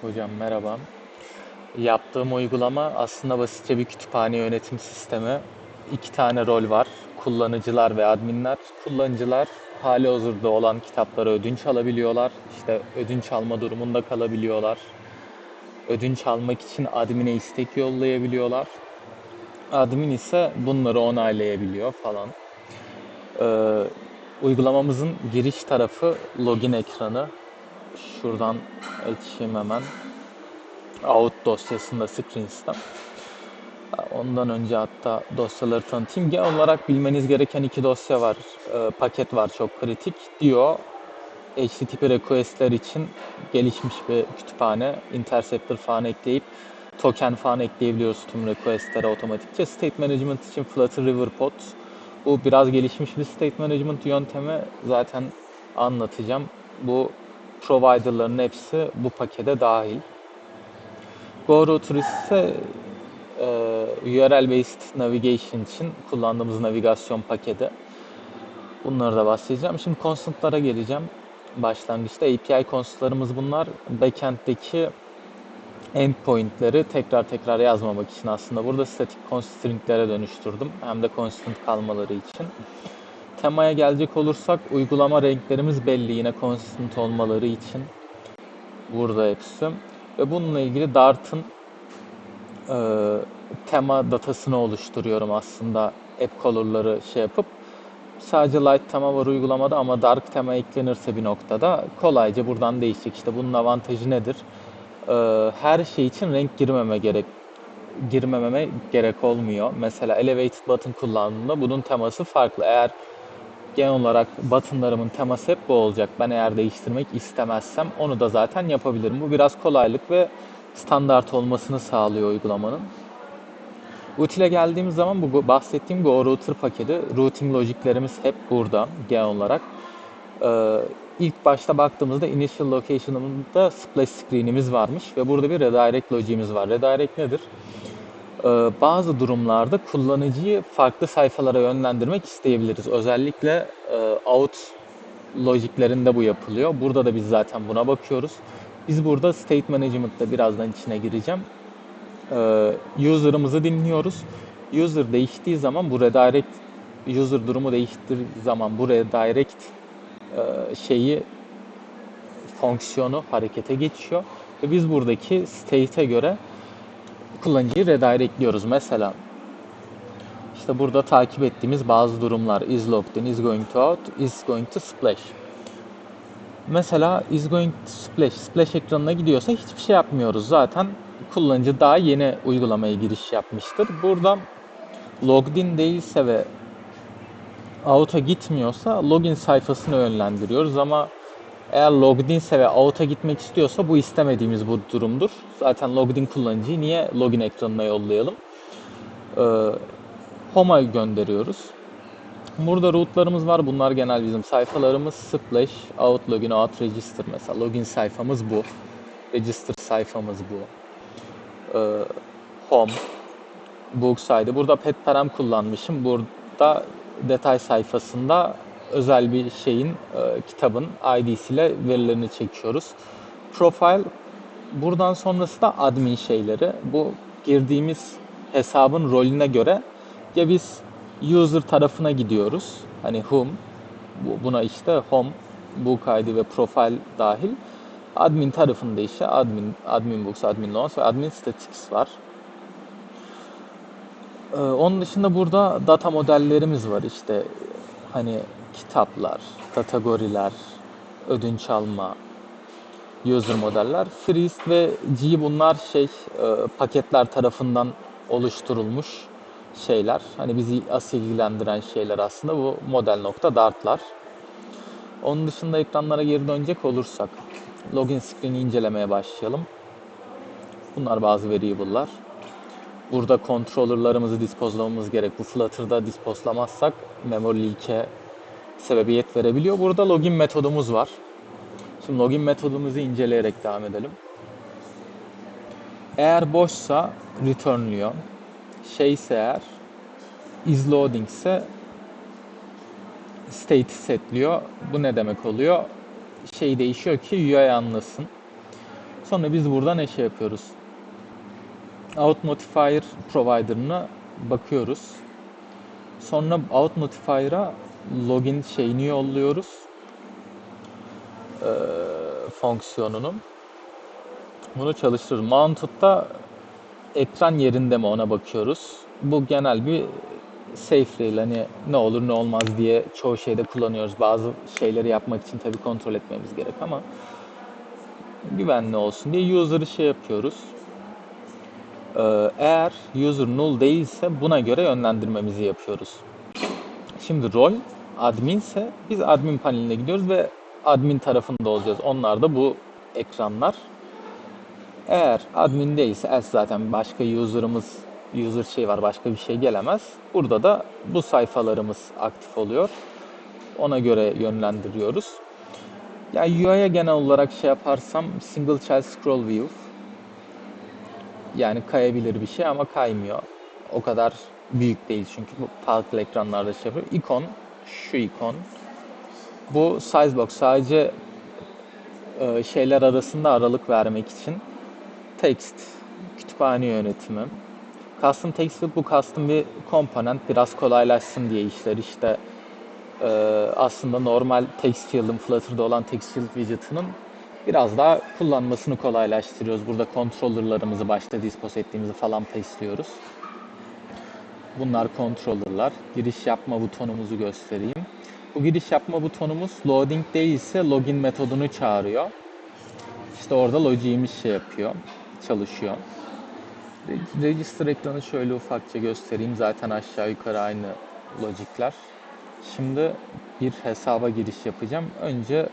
Hocam merhaba. Yaptığım uygulama aslında basitçe bir kütüphane yönetim sistemi. İki tane rol var. Kullanıcılar ve adminler. Kullanıcılar hali hazırda olan kitapları ödünç alabiliyorlar. İşte ödünç alma durumunda kalabiliyorlar. Ödünç almak için admine istek yollayabiliyorlar. Admin ise bunları onaylayabiliyor falan. Ee, uygulamamızın giriş tarafı login ekranı. Şuradan açayım hemen. Out dosyasında Screens'ten. Ondan önce hatta dosyaları tanıtayım. Genel olarak bilmeniz gereken iki dosya var. Ee, paket var çok kritik. Dio HTTP request'ler için gelişmiş bir kütüphane. Interceptor falan ekleyip token falan ekleyebiliyoruz tüm request'lere otomatikçe. State Management için Flutter River Pod. Bu biraz gelişmiş bir state management yöntemi. Zaten anlatacağım. Bu provider'ların hepsi bu pakete dahil. GoRouter ise e, URL based navigation için kullandığımız navigasyon paketi. Bunları da bahsedeceğim. Şimdi constant'lara geleceğim. Başlangıçta API constant'larımız bunlar. Backend'deki endpoint'leri tekrar tekrar yazmamak için aslında burada static constant string'lere dönüştürdüm. Hem de constant kalmaları için. Temaya gelecek olursak uygulama renklerimiz belli yine consistent olmaları için. Burada hepsi. Ve bununla ilgili Dart'ın e, tema datasını oluşturuyorum aslında app color'ları şey yapıp. Sadece light tema var uygulamada ama dark tema eklenirse bir noktada kolayca buradan değişecek. İşte bunun avantajı nedir? Ee, her şey için renk girmeme gerek girmememe gerek olmuyor. Mesela elevated button kullandığımda bunun teması farklı. Eğer genel olarak buttonlarımın teması hep bu olacak. Ben eğer değiştirmek istemezsem onu da zaten yapabilirim. Bu biraz kolaylık ve standart olmasını sağlıyor uygulamanın. Utile geldiğimiz zaman bu bahsettiğim Go Router paketi, routing logiklerimiz hep burada genel olarak. Ee, ilk başta baktığımızda initial location'ımızda splash screen'imiz varmış ve burada bir redirect logiğimiz var. Redirect nedir? Ee, bazı durumlarda kullanıcıyı farklı sayfalara yönlendirmek isteyebiliriz. Özellikle e, out logiklerinde bu yapılıyor. Burada da biz zaten buna bakıyoruz. Biz burada state management'ta birazdan içine gireceğim. Ee, user'ımızı dinliyoruz. User değiştiği zaman bu redirect user durumu değiştiği zaman bu redirect e, şeyi fonksiyonu harekete geçiyor ve biz buradaki state'e göre kullanıcıyı redirectliyoruz. Mesela işte burada takip ettiğimiz bazı durumlar is logged in, is going to out, is going to splash. Mesela is going to splash, splash ekranına gidiyorsa hiçbir şey yapmıyoruz. Zaten kullanıcı daha yeni uygulamaya giriş yapmıştır. Burada logged in değilse ve out'a gitmiyorsa login sayfasını yönlendiriyoruz ama eğer logged inse ve out'a gitmek istiyorsa bu istemediğimiz bu durumdur. Zaten logged in kullanıcıyı niye login ekranına yollayalım? Ee, home'a gönderiyoruz. Burada rootlarımız var. Bunlar genel bizim sayfalarımız. Splash, out login, out register mesela. Login sayfamız bu. Register sayfamız bu. Ee, home, book side. Burada pet param kullanmışım. Burada detay sayfasında özel bir şeyin, e, kitabın ID'siyle verilerini çekiyoruz. Profile, buradan sonrası da admin şeyleri. Bu girdiğimiz hesabın rolüne göre ya biz user tarafına gidiyoruz. Hani bu- buna işte home, book ID ve profile dahil. Admin tarafında işte admin, admin books, admin loans ve admin statistics var. Ee, onun dışında burada data modellerimiz var işte hani kitaplar, kategoriler, ödünç alma, user modeller. Freeze ve G bunlar şey e, paketler tarafından oluşturulmuş şeyler. Hani bizi asıl ilgilendiren şeyler aslında bu model nokta dartlar. Onun dışında ekranlara geri dönecek olursak login screen'i incelemeye başlayalım. Bunlar bazı variable'lar. Burada controller'larımızı dispozlamamız gerek. Bu Flutter'da dispozlamazsak memory leak'e sebebiyet verebiliyor. Burada login metodumuz var. Şimdi login metodumuzu inceleyerek devam edelim. Eğer boşsa returnluyor. Şeyse eğer is loading ise state'i setliyor. Bu ne demek oluyor? Şey değişiyor ki UI anlasın. Sonra biz burada ne şey yapıyoruz? Out Notifier provider'ına bakıyoruz. Sonra Out Notifier'a login şeyini yolluyoruz. Ee, fonksiyonunun. Bunu çalıştırır. Mounted'da ekran yerinde mi ona bakıyoruz. Bu genel bir safe rail hani ne olur ne olmaz diye çoğu şeyde kullanıyoruz. Bazı şeyleri yapmak için tabii kontrol etmemiz gerek ama güvenli olsun diye user'ı şey yapıyoruz. Ee, eğer user null değilse buna göre yönlendirmemizi yapıyoruz. Şimdi rol admin ise biz admin paneline gidiyoruz ve admin tarafında olacağız. Onlar da bu ekranlar. Eğer admin değilse else zaten başka user'ımız user şey var başka bir şey gelemez. Burada da bu sayfalarımız aktif oluyor. Ona göre yönlendiriyoruz. Yani UI'ye genel olarak şey yaparsam single child scroll view yani kayabilir bir şey ama kaymıyor. O kadar büyük değil çünkü bu farklı ekranlarda şey yapıyor. İkon, şu ikon. Bu sizebox sadece e, şeyler arasında aralık vermek için. Text, kütüphane yönetimi. Custom text bu custom bir komponent biraz kolaylaşsın diye işler işte e, aslında normal text field'ın Flutter'da olan text field widget'ının biraz daha kullanmasını kolaylaştırıyoruz. Burada controller'larımızı başta dispose ettiğimizi falan paste'liyoruz. Bunlar controller'lar. Giriş yapma butonumuzu göstereyim. Bu giriş yapma butonumuz loading değilse login metodunu çağırıyor. İşte orada logic'imiz şey yapıyor, çalışıyor. Register ekranı şöyle ufakça göstereyim. Zaten aşağı yukarı aynı logikler. Şimdi bir hesaba giriş yapacağım. Önce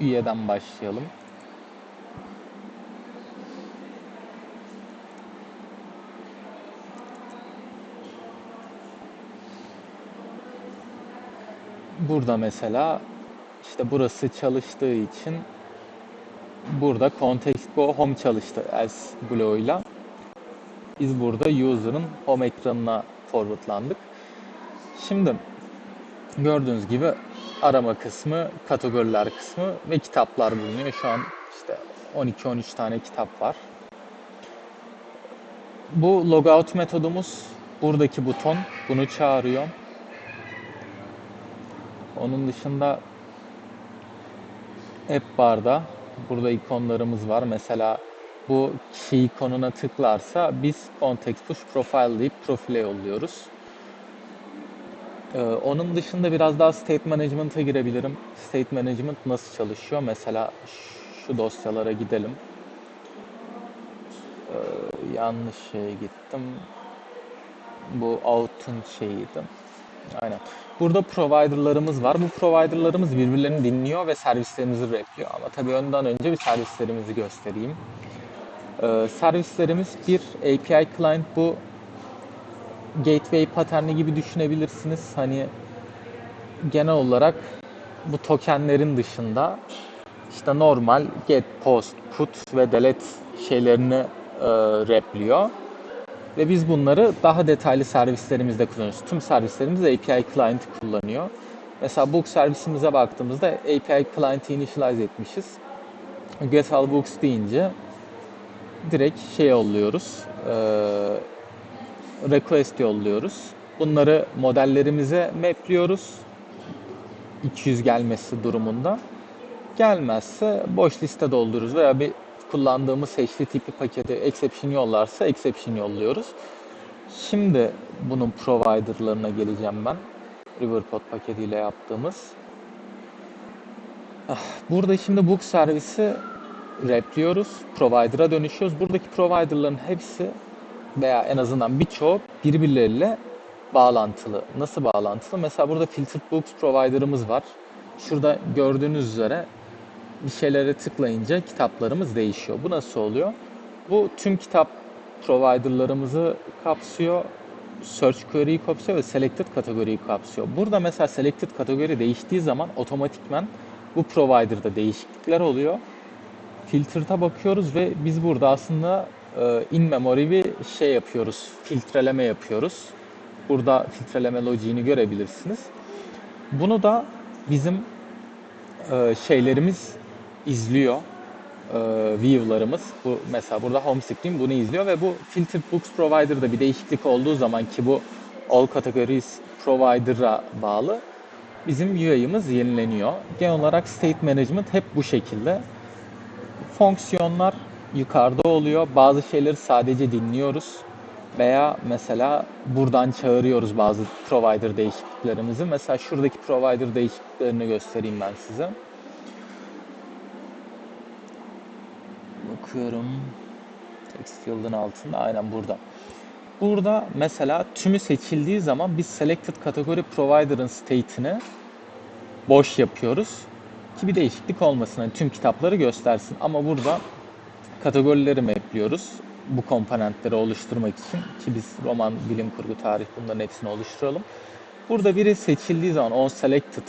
üyeden başlayalım. Burada mesela işte burası çalıştığı için burada context go home çalıştı else bloğuyla. Biz burada user'ın home ekranına forwardlandık. Şimdi gördüğünüz gibi arama kısmı, kategoriler kısmı ve kitaplar bulunuyor. Şu an işte 12-13 tane kitap var. Bu logout metodumuz buradaki buton bunu çağırıyor. Onun dışında app barda burada ikonlarımız var. Mesela bu kişi ikonuna tıklarsa biz context push profile deyip profile yolluyoruz. Ee, onun dışında biraz daha state management'a girebilirim. State management nasıl çalışıyor? Mesela şu dosyalara gidelim. Ee, yanlış şeye gittim. Bu out'un şeyiydi. Aynen. Burada provider'larımız var. Bu provider'larımız birbirlerini dinliyor ve servislerimizi repliyor. Ama tabii önden önce bir servislerimizi göstereyim. Ee, servislerimiz bir API client bu gateway paterni gibi düşünebilirsiniz. Hani genel olarak bu tokenlerin dışında işte normal get, post, put ve delete şeylerini e, repliyor. Ve biz bunları daha detaylı servislerimizde kullanıyoruz. Tüm servislerimiz API Client kullanıyor. Mesela book servisimize baktığımızda API Client'i initialize etmişiz. Get all books deyince direkt şey yolluyoruz. E, request yolluyoruz. Bunları modellerimize mapliyoruz. 200 gelmesi durumunda. Gelmezse boş liste doldururuz veya bir kullandığımız HT tipi paketi exception yollarsa exception yolluyoruz. Şimdi bunun providerlarına geleceğim ben. Riverpod paketiyle yaptığımız. Ah, Burada şimdi book servisi repliyoruz. Provider'a dönüşüyoruz. Buradaki providerların hepsi veya en azından birçoğu birbirleriyle bağlantılı. Nasıl bağlantılı? Mesela burada filtered books provider'ımız var. Şurada gördüğünüz üzere bir şeylere tıklayınca kitaplarımız değişiyor. Bu nasıl oluyor? Bu tüm kitap provider'larımızı kapsıyor. Search query'yi kapsıyor ve selected kategoriyi kapsıyor. Burada mesela selected kategori değiştiği zaman otomatikman bu provider'da değişiklikler oluyor. Filter'da bakıyoruz ve biz burada aslında e, in memory bir şey yapıyoruz. Filtreleme yapıyoruz. Burada filtreleme logiğini görebilirsiniz. Bunu da bizim e, şeylerimiz izliyor. e, view'larımız bu mesela burada home screen bunu izliyor ve bu filtered books provider'da bir değişiklik olduğu zaman ki bu all categories provider'a bağlı bizim UI'ımız yenileniyor. Genel olarak state management hep bu şekilde. Fonksiyonlar yukarıda oluyor. Bazı şeyleri sadece dinliyoruz. Veya mesela buradan çağırıyoruz bazı provider değişikliklerimizi. Mesela şuradaki provider değişikliklerini göstereyim ben size. Bakıyorum. Text field'ın altında. Aynen burada. Burada mesela tümü seçildiği zaman biz selected category provider'ın state'ini boş yapıyoruz. Ki bir değişiklik olmasın. Hani tüm kitapları göstersin. Ama burada kategorileri mapliyoruz. Bu komponentleri oluşturmak için. Ki biz roman, bilim kurgu, tarih bunların hepsini oluşturalım. Burada biri seçildiği zaman on selected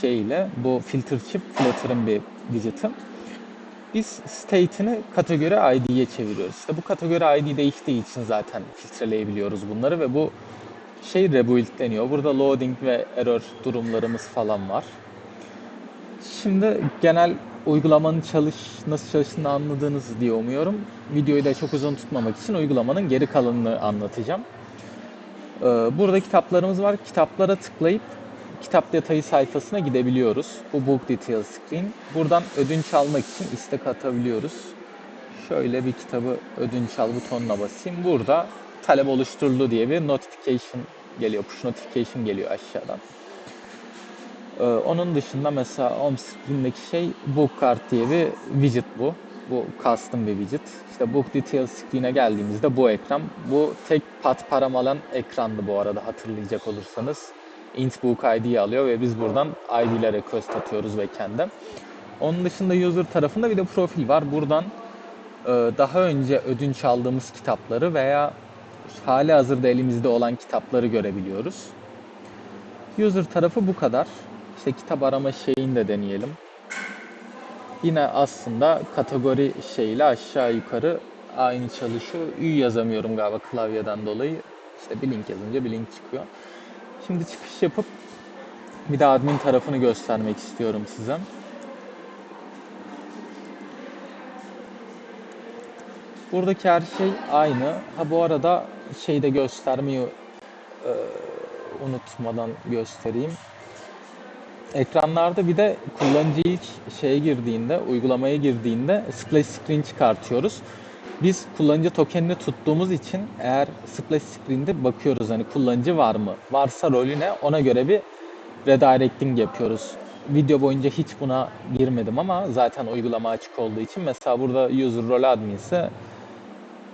şeyle bu filter chip Flutter'ın bir widget'ı. Biz state'ini kategori ID'ye çeviriyoruz. İşte bu kategori ID değiştiği için zaten filtreleyebiliyoruz bunları ve bu şey rebuild deniyor. Burada loading ve error durumlarımız falan var. Şimdi genel uygulamanın çalış nasıl çalıştığını anladığınız diye umuyorum. Videoyu da çok uzun tutmamak için uygulamanın geri kalanını anlatacağım. Ee, Burada kitaplarımız var. Kitaplara tıklayıp kitap detayı sayfasına gidebiliyoruz. Bu Book Details Screen. Buradan ödünç almak için istek atabiliyoruz. Şöyle bir kitabı ödünç al butonuna basayım. Burada talep oluşturuldu diye bir notification geliyor. Push notification geliyor aşağıdan. Ee, onun dışında mesela home screen'deki şey book card diye bir widget bu. Bu custom bir widget. İşte book details screen'e geldiğimizde bu ekran. Bu tek pat param alan ekrandı bu arada hatırlayacak olursanız. Book ID'yi alıyor ve biz buradan ID'lere request atıyoruz ve kendi. Onun dışında user tarafında bir de profil var. Buradan e, daha önce ödünç aldığımız kitapları veya hali hazırda elimizde olan kitapları görebiliyoruz. User tarafı bu kadar. İşte kitap arama şeyini de deneyelim. Yine aslında kategori şeyle aşağı yukarı aynı çalışıyor. Ü yazamıyorum galiba klavyeden dolayı. İşte bir link yazınca bir link çıkıyor. Şimdi çıkış yapıp bir de admin tarafını göstermek istiyorum size. Buradaki her şey aynı. Ha bu arada şeyde göstermeyi e, unutmadan göstereyim. Ekranlarda bir de kullanıcı ilk şeye girdiğinde, uygulamaya girdiğinde splash screen çıkartıyoruz. Biz kullanıcı tokenini tuttuğumuz için eğer splash screen'de bakıyoruz hani kullanıcı var mı? Varsa rolü ne? Ona göre bir redirecting yapıyoruz. Video boyunca hiç buna girmedim ama zaten uygulama açık olduğu için mesela burada user role admin ise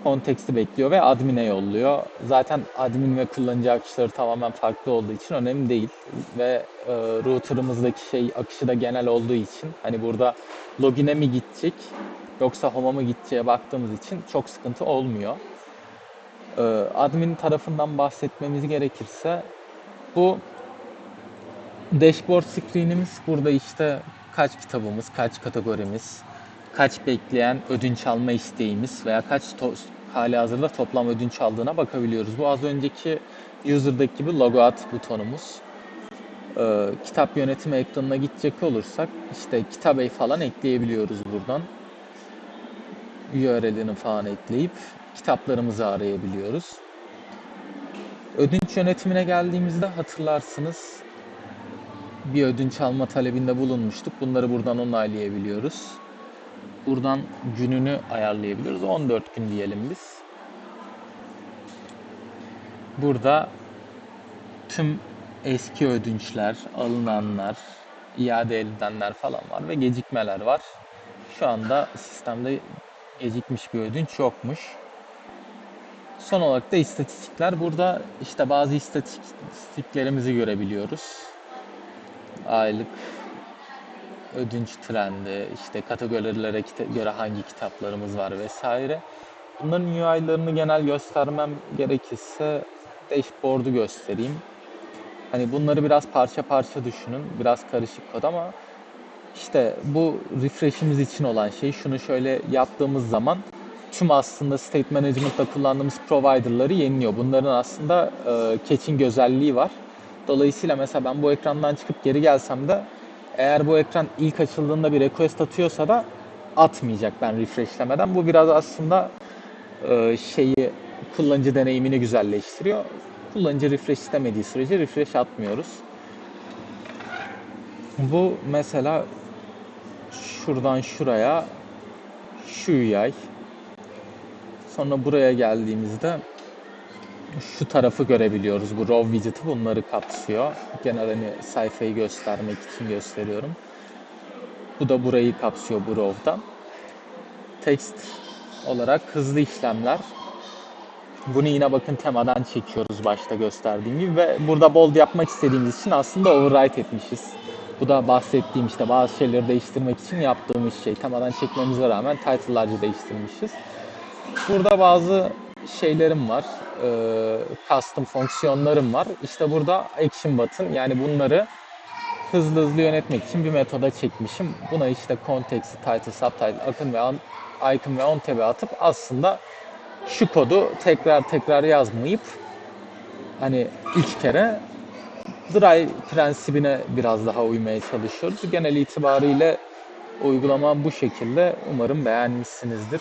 konteksti bekliyor ve admin'e yolluyor. Zaten admin ve kullanıcı akışları tamamen farklı olduğu için önemli değil. Ve e, router'ımızdaki şey akışı da genel olduğu için hani burada login'e mi gidecek yoksa home'a mı gideceğe baktığımız için çok sıkıntı olmuyor. E, admin tarafından bahsetmemiz gerekirse bu dashboard screen'imiz burada işte kaç kitabımız, kaç kategorimiz, kaç bekleyen ödünç alma isteğimiz veya kaç hali hazırda toplam ödünç aldığına bakabiliyoruz. Bu az önceki user'daki gibi logout butonumuz. Ee, kitap yönetimi ekranına gidecek olursak işte kitabey falan ekleyebiliyoruz buradan. URL'ini falan ekleyip kitaplarımızı arayabiliyoruz. Ödünç yönetimine geldiğimizde hatırlarsınız bir ödünç alma talebinde bulunmuştuk. Bunları buradan onaylayabiliyoruz. Buradan gününü ayarlayabiliyoruz. 14 gün diyelim biz. Burada tüm eski ödünçler, alınanlar, iade edilenler falan var ve gecikmeler var. Şu anda sistemde gecikmiş bir ödünç yokmuş. Son olarak da istatistikler. Burada işte bazı istatistiklerimizi görebiliyoruz. Aylık ödünç trendi, işte kategorilere göre hangi kitaplarımız var vesaire. Bunların UI'larını genel göstermem gerekirse dashboard'u göstereyim. Hani bunları biraz parça parça düşünün. Biraz karışık kod ama işte bu refresh'imiz için olan şey şunu şöyle yaptığımız zaman tüm aslında state management'ta kullandığımız provider'ları yeniliyor. Bunların aslında e, catching özelliği var. Dolayısıyla mesela ben bu ekrandan çıkıp geri gelsem de eğer bu ekran ilk açıldığında bir request atıyorsa da atmayacak ben refreshlemeden. Bu biraz aslında e, şeyi kullanıcı deneyimini güzelleştiriyor. Kullanıcı refresh istemediği sürece refresh atmıyoruz. Bu mesela şuradan şuraya şu yay. Sonra buraya geldiğimizde şu tarafı görebiliyoruz. Bu row widget'ı bunları kapsıyor. Genel hani sayfayı göstermek için gösteriyorum. Bu da burayı kapsıyor bu row'da. Text olarak hızlı işlemler. Bunu yine bakın temadan çekiyoruz başta gösterdiğim gibi ve burada bold yapmak istediğimiz için aslında overwrite etmişiz. Bu da bahsettiğim işte bazı şeyleri değiştirmek için yaptığımız şey. Temadan çekmemize rağmen title'larca değiştirmişiz. Burada bazı şeylerim var. Ee, custom fonksiyonlarım var. İşte burada action button yani bunları hızlı hızlı yönetmek için bir metoda çekmişim. Buna işte context, title, subtitle, akın ve on, icon ve on tab'e atıp aslında şu kodu tekrar tekrar yazmayıp hani üç kere dry prensibine biraz daha uymaya çalışıyoruz. Genel itibariyle uygulama bu şekilde. Umarım beğenmişsinizdir.